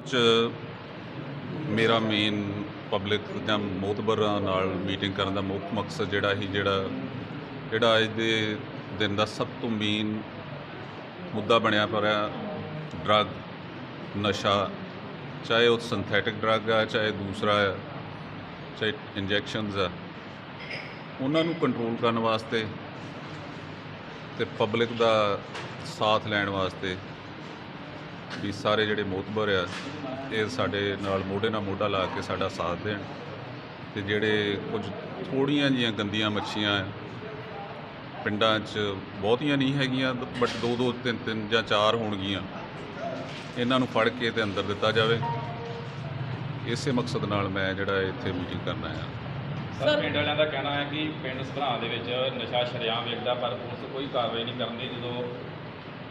ਵਿੱਚ ਮੇਰਾ main public ਜਾਂ ਮੋਤਬਰਾਂ ਨਾਲ ਮੀਟਿੰਗ ਕਰਨ ਦਾ ਮੁੱਖ ਮਕਸਦ ਜਿਹੜਾ ਹੀ ਜਿਹੜਾ ਜਿਹੜਾ ਅੱਜ ਦੇ ਦਿਨ ਦਾ ਸਭ ਤੋਂ ਮੇਨ ਮੁੱਦਾ ਬਣਿਆ ਪਿਆ ਡਰੱਗ ਨਸ਼ਾ, ਚਾਹੇ ਉਹ ਸਿੰਥੈਟਿਕ ਡਰੱਗ ਆ, ਚਾਹੇ ਦੂਸਰਾ ਆ ਚਾਹੇ ਇੰਜੈਕਸ਼ਨਸ ਆ, ਉਹਨਾਂ ਨੂੰ ਕੰਟਰੋਲ ਕਰਨ ਵਾਸਤੇ ਤੇ ਪਬਲਿਕ ਦਾ ਸਾਥ ਲੈਣ ਵਾਸਤੇ ਵੀ ਸਾਰੇ ਜਿਹੜੇ ਮੋਤਬਰ ਆ, ਇਹ ਸਾਡੇ ਨਾਲ ਮੋਢੇ ਨਾਲ ਮੋਢਾ ਲਾ ਕੇ ਸਾਡਾ ਸਾਥ ਦੇਣ। ਤੇ ਜਿਹੜੇ ਕੁਝ ਥੋੜੀਆਂ ਜੀਆਂ ਗੰਦੀਆਂ ਮੱਛੀਆਂ ਪਿੰਡਾਂ 'ਚ ਬਹੁਤੀਆਂ ਨਹੀਂ ਹੈਗੀਆਂ ਬਟ ਦੋ ਦੋ, ਤਿੰਨ ਤਿੰਨ ਜਾਂ ਚਾਰ ਹੋਣਗੀਆਂ, ਇਹਨਾਂ ਨੂੰ ਫੜ ਕੇ ਤੇ ਅੰਦਰ ਦਿੱਤਾ ਜਾਵੇ। ਇਸੇ ਮਕਸਦ ਨਾਲ ਮੈਂ ਜਿਹੜਾ ਇੱਥੇ ਮੀਟਿੰਗ ਕਰਨ ਆਇਆ। ਸਰ, ਪਿੰਡ ਵਾਲਿਆਂ ਦਾ ਕਹਿਣਾ ਹੈ ਕਿ ਪਿੰਡ ਸਭਰਾਂ ਦੇ ਵਿੱਚ ਨਸ਼ਾ ਸ਼ਰੇਆਮ ਵੇਖਦਾ, ਪਰ ਪੁਲਿਸ ਕੋਈ ਕਾਰਵਾਈ ਨਹੀਂ ਕਰਦੀ ਜਦੋਂ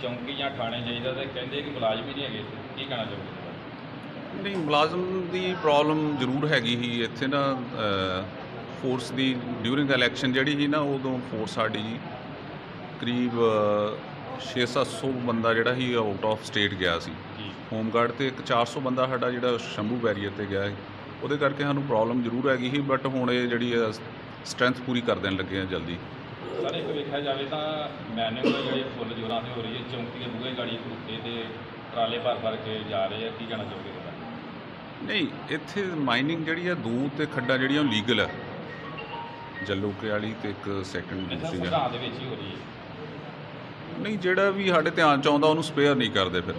ਚੌਂਕੀ ਜਾਂ ਥਾਣੇ ਜਾਈਦਾ ਤੇ ਕਹਿੰਦੇ ਕਿ ਮੁਲਾਜ਼ਮ ਹੀ ਨਹੀਂ ਹੈਗੇ ਇੱਥੇ। ਕੀ ਕਹਿਣਾ ਚਾਹੋਗੇ? ਨਹੀਂ ਮੁਲਾਜ਼ਮ ਦੀ ਪ੍ਰੋਬਲਮ ਜ਼ਰੂਰ ਹੈਗੀ ਹੀ ਇੱਥੇ ਨਾ ਫੋਰਸ ਦੀ ਡਿਊਰਿੰਗ ਇਲੈਕਸ਼ਨ ਜਿਹੜੀ ਸੀ ਨਾ ਉਦੋਂ ਫੋਰਸ ਸਾਡੀ ਕਰੀਬ 6-700 ਬੰਦਾ ਜਿਹੜਾ ਸੀ ਆਊਟ ਆਫ ਸਟੇਟ ਗਿਆ ਸੀ। ਜੀ। ਹੋਮਗਾਰਡ ਤੇ ਇੱਕ 400 ਬੰਦਾ ਸਾਡਾ ਜਿਹੜਾ ਸ਼ੰਭੂ ਬੈਰੀਅਰ ਤੇ ਗਿਆ ਸੀ। ਉਹਦੇ ਕਰਕੇ ਸਾਨੂੰ ਪ੍ਰੋਬਲਮ ਜ਼ਰੂਰ ਹੈਗੀ ਸੀ ਬਟ ਹੁਣ ਇਹ ਜਿਹੜੀ ਸਟਰੈਂਥ ਪੂਰੀ ਕਰ ਦੇਣ ਲੱਗੇ ਆ ਜਲਦੀ। ਸਰ ਇੱਕ ਵੇਖਿਆ ਜਾਵੇ ਤਾਂ ਮੈਨਿੰਗ ਜਿਹੜੀ ਫੁੱਲ ਜੋਰਾਂ ਤੇ ਹੋ ਰਹੀ ਹੈ ਚੌਂਕੀ ਦੇ ਬੂਹੇ ਗਾੜੀ ਖੁੱਤੇ ਤੇ ਟਰਾਲੇ ਭਰ ਭਰ ਕੇ ਜਾ ਰਹੇ ਆ ਕੀ ਕਹਿਣਾ ਚਾਹੋਗੇ ਇਹਦਾ? ਨਹੀਂ ਇੱਥੇ ਮਾਈਨਿੰਗ ਜਿਹੜੀ ਆ ਦੋ ਤੇ ਖੱਡਾ ਜਿਹੜੀਆਂ ਲੀਗਲ ਹੈ ਜੱਲੋਕੇ ਵਾਲੀ ਤੇ ਇੱਕ ਸੈਕੰਡ ਦੂਸਰੀ ਆ ਸਭਰਾਂ ਦੇ ਵਿੱਚ ਹੀ ਹੋ ਰਹੀ ਹੈ। ਨਹੀਂ ਜਿਹੜਾ ਵੀ ਸਾਡੇ ਧਿਆਨ ਚ ਆਉਂਦਾ ਉਹਨੂੰ ਸਪੇਅਰ ਨਹੀਂ ਕਰਦੇ ਫਿਰ।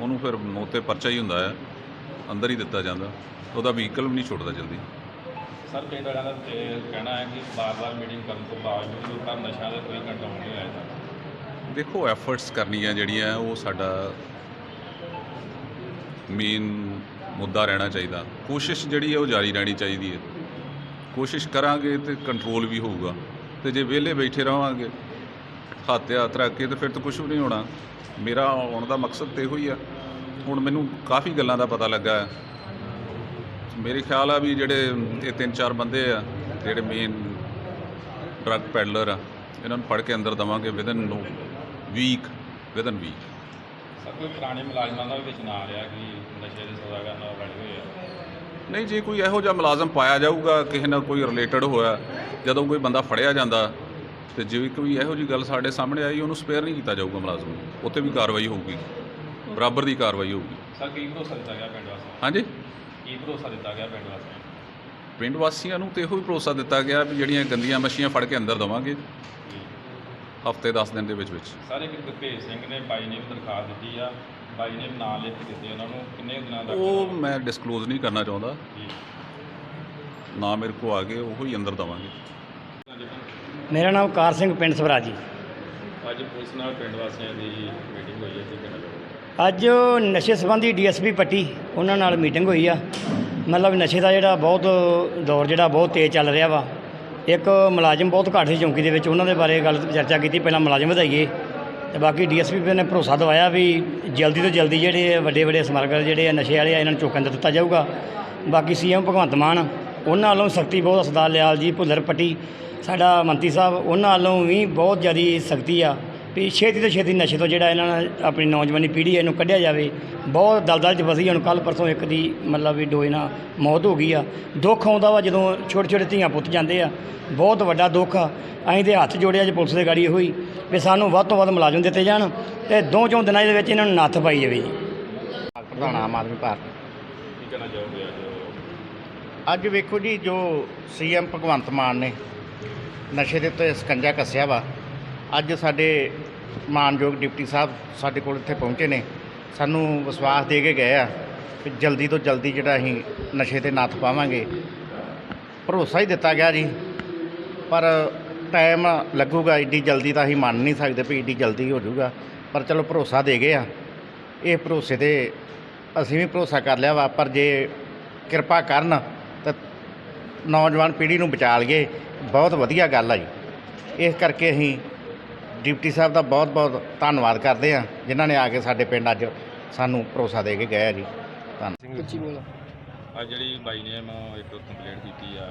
ਉਹਨੂੰ ਫਿਰ ਮੋਤੇ ਪਰਚਾ ਹੀ ਹੁੰਦਾ ਹੈ ਅੰਦਰ ਹੀ ਦਿੱਤਾ ਜਾਂਦਾ। ਉਹਦਾ ਵਹੀਕਲ ਵੀ ਨਹੀਂ ਛੁੱਟਦਾ ਜਲਦੀ। ਸਰ ਪਿੰਡ ਵਾਲਿਆਂ ਦਾ ਇਹ ਕਹਿਣਾ ਹੈ ਕਿ ਬਾਰ-ਬਾਰ ਮੀਟਿੰਗ ਕਰਨ ਤੋਂ ਬਾਵਜੂਦ ਲੋਕਾਂ ਨੂੰ ਦਾ ਕੋਈ ਕੰਟਰੋਲ ਨਹੀਂ ਹੋਇਆ ਜਾਂਦਾ। ਦੇਖੋ ਐਫਰਟਸ ਕਰਨੀਆਂ ਜਿਹੜੀਆਂ, ਉਹ ਸਾਡਾ ਮੇਨ ਮੁੱਦਾ ਰਹਿਣਾ ਚਾਹੀਦਾ। ਕੋਸ਼ਿਸ਼ ਜਿਹੜੀ ਹੈ, ਉਹ ਜਾਰੀ ਰਹਿਣੀ ਚਾਹੀਦੀ ਹੈ। ਕੋਸ਼ਿਸ਼ ਕਰਾਂਗੇ ਤੇ ਕੰਟਰੋਲ ਵੀ ਹੋਊਗਾ। ਤੇ ਜੇ ਵਿਹਲੇ ਬੈਠੇ ਰਹਾਂਗੇ, ਹੱਥ ਹੱਥ ਰੱਖ ਕੇ ਤੇ ਫਿਰ ਤਾਂ ਕੁਝ ਵੀ ਨਹੀਂ ਹੋਣਾ। ਮੇਰਾ ਆਉਣ ਦਾ ਮਕਸਦ ਤੇ ਇਹੋ ਹੀ ਆ। ਹੁਣ ਮੈਨੂੰ ਕਾਫੀ ਗੱਲਾਂ ਦਾ ਪਤਾ ਲੱਗਾ ਹੈ। ਮੇਰੇ ਖਿਆਲ ਆ ਵੀ ਜਿਹੜੇ ਇਹ ਤਿੰਨ ਚਾਰ ਬੰਦੇ ਆ ਜਿਹੜੇ ਮੇਨ ਡਰੱਗ ਪੈਡਲਰ ਆ ਇਹਨਾਂ ਨੂੰ ਫੜ ਕੇ ਅੰਦਰ ਦਵਾਂਗੇ within no week within week sir ਕੋਈ ਪੁਰਾਣੇ ਮੁਲਾਜ਼ਮਾਂ ਦਾ ਵੀ ਵਿੱਚ ਨਾਂ ਰਿਹਾ ਕਿ ਨਸ਼ੇ ਦੇ ਸੌਦਾ ਕਰਨ ਨਾਲ ਰਲੇ ਹੋਏ ਆ ਨਹੀਂ ਜੇ ਕੋਈ ਇਹੋ ਜਿਹਾ ਮੁਲਾਜ਼ਮ ਪਾਇਆ ਜਾਊਗਾ ਕਿਸੇ ਨਾਲ ਕੋਈ ਰਿਲੇਟਡ ਹੋਇਆ ਜਦੋਂ ਕੋਈ ਬੰਦਾ ਫੜਿਆ ਜਾਂਦਾ ਤੇ ਜੇ ਕੋਈ ਇਹੋ ਜੀ ਗੱਲ ਸਾਡੇ ਸਾਹਮਣੇ ਆਈ ਉਹਨੂੰ ਸਪੇਅਰ ਨਹੀਂ ਕੀਤਾ ਜਾਊਗਾ ਮੁਲਾਜ਼ਮ ਨੂੰ। ਉੱਤੇ ਵੀ ਕਾਰਵਾਈ ਹੋਊਗੀ। ਬਰਾਬਰ ਦੀ ਕਾਰਵਾਈ ਹੋਊਗੀ। ਸਰ ਕੀ ਭਰੋਸਾ ਦਿੱਤਾ ਗਿਆ ਪਿੰਡ ਵਾਸੀਆਂ ਹਾਂਜੀ? ਨੂੰ ਕੀ ਭਰੋਸਾ ਦਿੱਤਾ ਗਿਆ ਪਿੰਡ ਵਾਸੀਆਂ ਨੂੰ? ਪਿੰਡ ਵਾਸੀਆਂ ਨੂੰ ਤੇ ਇਹੋ ਹੀ ਭਰੋਸਾ ਦਿੱਤਾ ਗਿਆ ਵੀ ਜਿਹੜੀਆਂ ਗੰਦੀਆਂ ਮੱਛੀਆਂ ਫੜ ਕੇ ਅੰਦਰ ਦਵਾਂਗੇ। ਜੀ। ਹਫ਼ਤੇ 10 ਦਿਨ ਦੇ ਵਿੱਚ ਵਿੱਚ। ਸਾਰੇ ਇੱਕ ਗੁਰਭੇਜ ਸਿੰਘ ਨੇ ਬਾਈ ਨੇ ਵੀ ਦਰਖਾਸਤ ਦਿੱਤੀ ਆ। ਬਾਈ ਨੇ ਵੀ ਨਾਂ ਲਿਖ ਕੇ ਦਿੱਤੇ ਉਹਨਾਂ ਨੂੰ। ਕਿੰਨੇ ਦਿਨਾਂ ਦਾ ਉਹ ਮੈਂ ਡਿਸਕਲੋਜ਼ ਨਹੀਂ ਕਰਨਾ ਚਾਹੁੰਦਾ। ਜੀ। ਨਾ ਮੇਰੇ ਕੋ ਆ ਗਏ ਉਹੋ ਹੀ ਅੰਦਰ ਦਵਾਂਗੇ। ਮੇਰਾ ਨਾਮ ਕਾਰ ਸਿੰਘ ਪਿੰਡ ਸਵਰਾਜੀ। ਅੱਜ ਪੁਲਿਸ ਨਾਲ ਪਿੰਡ ਵਾਸੀਆਂ ਦੀ ਮੀਟਿੰਗ ਹੋਈ ਹੈ ਕੀ ਕਹਿਣਾ ਚਾਹੋਗੇ ਅੱਜ ਨਸ਼ੇ ਸੰਬੰਧੀ ਡੀਐਸਪੀ ਪੱਟੀ ਉਹਨਾਂ ਨਾਲ ਮੀਟਿੰਗ ਹੋਈ ਆ। ਮਤਲਬ ਨਸ਼ੇ ਦਾ ਜਿਹੜਾ ਬਹੁਤ ਦੌਰ ਜਿਹੜਾ ਬਹੁਤ ਤੇਜ਼ ਚੱਲ ਰਿਹਾ ਵਾ। ਇੱਕ ਮੁਲਾਜ਼ਮ ਬਹੁਤ ਘੱਟ ਸੀ ਚੌਂਕੀ ਦੇ ਵਿੱਚ, ਉਹਨਾਂ ਦੇ ਬਾਰੇ ਗੱਲ ਚਰਚਾ ਕੀਤੀ, ਪਹਿਲਾਂ ਮੁਲਾਜ਼ਮ ਵਧਾਈਏ। ਤੇ ਬਾਕੀ ਡੀਐਸਪੀ ਨੇ ਭਰੋਸਾ ਦਵਾਇਆ ਵੀ ਜਲਦੀ ਤੋਂ ਜਲਦੀ ਜਿਹੜੇ ਵੱਡੇ ਵੱਡੇ ਸਮਗਲਰ ਜਿਹੜੇ ਆ ਨਸ਼ੇ ਵਾਲੇ ਆ, ਇਹਨਾਂ ਨੂੰ ਚੁੱਕਣ ਦਿੱਤਾ ਜਾਊਗਾ। ਬਾਕੀ ਸੀਐਮ ਭਗਵੰਤ ਮਾਨ, ਉਹਨਾਂ ਵੱਲੋਂ ਸਖਤੀ ਬਹੁਤ ਸਰਦਾਰ ਲਿਆਲ ਜੀ, ਭੁੱਲਰ ਪੱਟੀ, ਸਾਡਾ ਮੰਤਰੀ ਸਾਹਿਬ, ਉਹਨਾਂ ਵੱਲੋਂ ਵੀ ਬਹੁਤ ਜ਼ਿਆਦਾ ਸਖਤੀ ਆ। ਵੀ ਛੇਤੀ ਤੋਂ ਛੇਤੀ ਨਸ਼ੇ ਤੋਂ ਜਿਹੜਾ ਇਹਨਾਂ ਨਾਲ ਆਪਣੀ ਨੌਜਵਾਨੀ ਪੀੜ੍ਹੀ ਹੈ ਇਹਨੂੰ ਕੱਢਿਆ ਜਾਵੇ। ਬਹੁਤ ਦਲਦਲ 'ਚ ਫਸੀ ਹੁਣ ਕੱਲ ਪਰਸੋਂ ਇੱਕ ਦੀ ਮਤਲਬ ਵੀ ਡੋਏ ਨਾਲ ਮੌਤ ਹੋ ਗਈ ਆ। ਦੁੱਖ ਆਉਂਦਾ ਵਾ ਜਦੋਂ ਛੋਟੇ ਛੋਟੇ ਧੀਆਂ ਪੁੱਤ ਜਾਂਦੇ ਆ। ਬਹੁਤ ਵੱਡਾ ਦੁੱਖ ਆ। ਅਸੀਂ ਤੇ ਹੱਥ ਜੋੜਿਆ ਜੇ ਪੁਲਿਸ ਦੇ ਗਾੜੀ ਹੋਈ ਵੀ ਸਾਨੂੰ ਵੱਧ ਤੋਂ ਵੱਧ ਮੁਲਾਜ਼ਮ ਦਿੱਤੇ ਜਾਣ ਤੇ ਦੋ ਚੋਂ ਦਿਨਾਂ ਦੇ ਵਿੱਚ ਇਹਨਾਂ ਨੂੰ ਨੱਥ ਪਾਈ ਜਾਵੇ ਜੀ। ਪ੍ਰਧਾਨ ਆਮ ਆਦਮੀ ਪਾਰਟੀ। ਕੀ ਕਹਿਣਾ ਚਾਹੋਗੇ ਅੱਜ? ਅੱਜ ਵੇਖੋ ਜੀ ਜੋ ਸੀਐਮ ਭਗਵੰਤ ਮਾਨ ਨੇ ਨਸ਼ੇ ਦੇ ਉੱਤੇ ਸਕੰਜਾ ਕੱਸਿਆ ਵਾ ਅੱਜ ਸਾਡੇ ਮਾਨਯੋਗ ਡਿਪਟੀ ਸਾਹਿਬ ਸਾਡੇ ਕੋਲ ਇੱਥੇ ਪਹੁੰਚੇ ਨੇ। ਸਾਨੂੰ ਵਿਸ਼ਵਾਸ ਦੇ ਕੇ ਗਏ ਆ ਕਿ ਜਲਦੀ ਤੋਂ ਜਲਦੀ ਜਿਹੜਾ ਅਸੀਂ ਨਸ਼ੇ ਤੇ ਨੱਥ ਪਾਵਾਂਗੇ। ਭਰੋਸਾ ਹੀ ਦਿੱਤਾ ਗਿਆ ਜੀ। ਪਰ ਟਾਈਮ ਲੱਗੂਗਾ, ਏਡੀ ਜਲਦੀ ਤਾਂ ਅਸੀਂ ਮੰਨ ਨਹੀਂ ਸਕਦੇ ਵੀ ਏਡੀ ਜਲਦੀ ਹੋ ਜਾਊਗਾ। ਪਰ ਚਲੋ ਭਰੋਸਾ ਦੇ ਗਏ ਆ। ਇਹ ਭਰੋਸੇ ਤੇ ਅਸੀਂ ਵੀ ਭਰੋਸਾ ਕਰ ਲਿਆ ਵਾ, ਪਰ ਜੇ ਕਿਰਪਾ ਕਰਨ ਤਾਂ ਨੌਜਵਾਨ ਪੀੜ੍ਹੀ ਨੂੰ ਬਚਾ ਲਈਏ। ਬਹੁਤ ਵਧੀਆ ਗੱਲ ਆ ਜੀ। ਇਸ ਕਰਕੇ ਅਸੀਂ ਡਿਪਟੀ ਸਾਹਿਬ ਦਾ ਬਹੁਤ ਬਹੁਤ ਧੰਨਵਾਦ ਕਰਦੇ ਆ ਜਿਨ੍ਹਾਂ ਨੇ ਆ ਕੇ ਸਾਡੇ ਪਿੰਡ ਅੱਜ ਸਾਨੂੰ ਭਰੋਸਾ ਦੇ ਕੇ ਗਏ ਆ ਜੀ। ਧੰਨ ਅੱਜ ਜਿਹੜੀ ਬਾਈ ਨੇ ਮੈਂ ਇੱਕ ਕੰਪਲੇਂਟ ਕੀਤੀ ਆ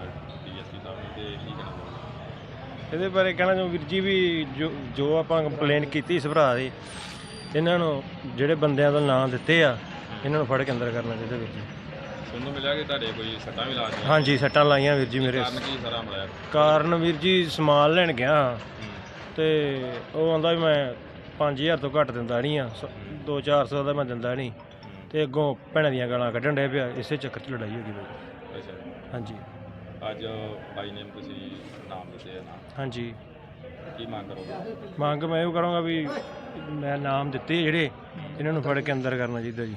ਡੀਐਸਪੀ ਸਾਹਿਬ ਨੂੰ ਤੇ ਕੀ ਕਹਿਣਾ ਚਾਹੋਗੇ ਇਹਦੇ ਬਾਰੇ ਕਹਿਣਾ ਚਾਹੁੰ ਵੀਰ ਜੀ ਵੀ ਜੋ ਜੋ ਆਪਾਂ ਕੰਪਲੇਂਟ ਕੀਤੀ ਇਸ ਭਰਾ ਦੀ ਇਹਨਾਂ ਨੂੰ ਜਿਹੜੇ ਬੰਦਿਆਂ ਦਾ ਨਾਮ ਦਿੱਤੇ ਆ ਇਹਨਾਂ ਨੂੰ ਫੜ ਕੇ ਅੰਦਰ ਕਰਨਾ ਚਾਹੀਦਾ ਵੀਰ ਜੀ। ਤੁਹਾਨੂੰ ਮਿਲਿਆ ਕਿ ਤੁਹਾਡੇ ਕੋਈ ਸੱਟਾਂ ਵੀ ਲਾਜੀਆਂ ਹਾਂਜੀ ਸੱਟਾਂ ਲਾਈਆਂ ਵੀਰ ਜੀ ਮੇਰੇ। ਕਾਰਨ ਕੀ ਸਾਰਾ ਮਿਲਿਆ ਕਾਰਨ ਵੀਰ ਜੀ ਸਮਾਨ ਲੈਣ ਗਿਆ। ਤੇ ਉਹ ਆਂਦਾ ਵੀ ਮੈਂ 5000 ਤੋਂ ਘੱਟ ਦਿੰਦਾ ਨਹੀਂ ਆ 2-400 ਦਾ ਮੈਂ ਦਿੰਦਾ ਨਹੀਂ। ਤੇ ਅੱਗੋਂ ਭੈਣਾਂ ਦੀਆਂ ਗਾਲਾਂ ਕੱਢਣ ਡਿਆ ਪਿਆ ਇਸੇ ਚੱਕਰ 'ਚ ਲੜਾਈ ਹੋ ਗਈ ਬਾਈ ਅੱਛਾ ਹਾਂਜੀ। ਅੱਜ ਬਾਈ ਨੇ ਤੁਸੀਂ ਨਾਮ ਦਿੱਤੇ ਆ ਨਾ। ਹਾਂਜੀ। ਕੀ ਮੰਗ ਕਰੋਗੇ? ਮੰਗ ਮੈਂ ਇਹ ਕਰਾਂਗਾ ਵੀ ਮੈਂ ਨਾਮ ਦਿੱਤੇ ਜਿਹੜੇ ਇਹਨਾਂ ਨੂੰ ਫੜ ਕੇ ਅੰਦਰ ਕਰਨਾ ਚਾਹੀਦਾ ਜੀ।